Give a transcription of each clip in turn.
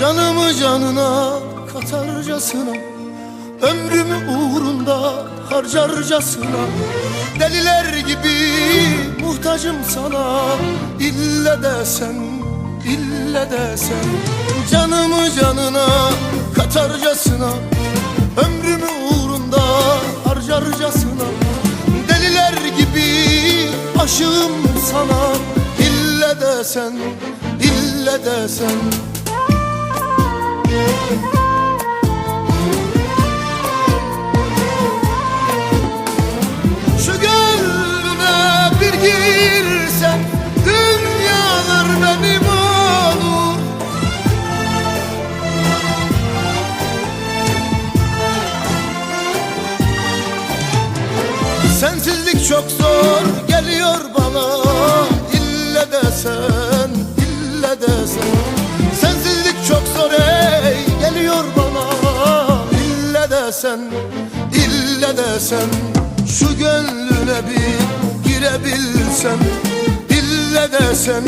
Canımı canına katarcasına Ömrümü uğrunda harcarcasına. Deliler gibi muhtacım sana İlle de sen, ille de sen. Canımı canına katarcasına Ömrümü uğrunda harcarcasına. Deliler gibi aşığım sana İlle de sen, ille de sen Şu gönlüne bir girsen Dünyalar benim olur. Sensizlik çok zor geliyor bana. İlle de sen, ille de sen İlle de sen, ille de sen Şu gönlüne bir girebilsem İlle de sen,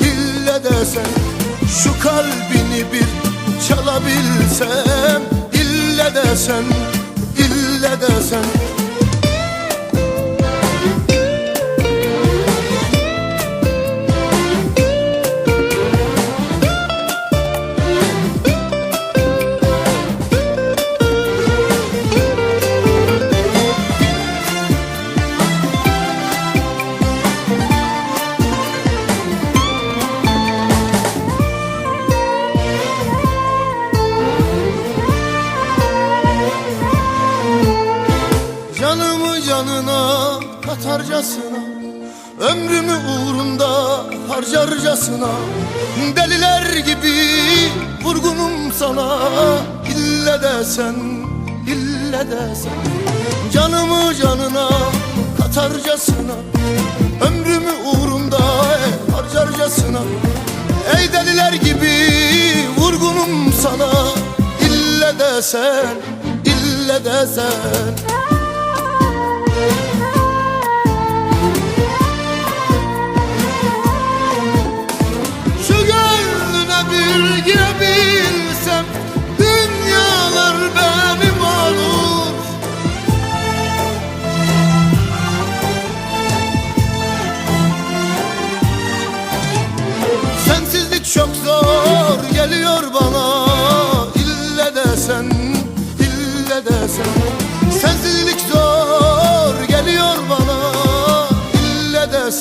ille de sen Şu kalbini bir çalabilsem. İlle de Canımı canına katarcasına Ömrümü uğrunda harcarcasına. Deliler gibi vurgunum sana İlle de sen, ille de sen. Canımı canına katarcasına Ömrümü uğrunda harcarcasına. Ey deliler gibi vurgunum sana İlle de sen, ille de sen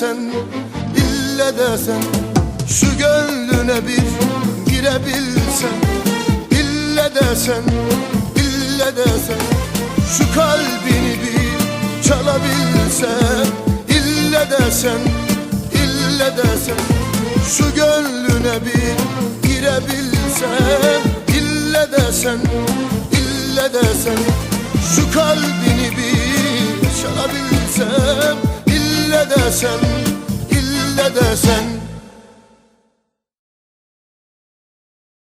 İlle de sen, ille de sen Şu gönlüne bir girebilsem İlle de sen, ille de sen Şu kalbini bir çalabilsem İlle de sen, ille de sen şu gönlüne bir girebilsem İlle de sen, ille de sen Şu kalbini bir çalabilsem desen, ille desen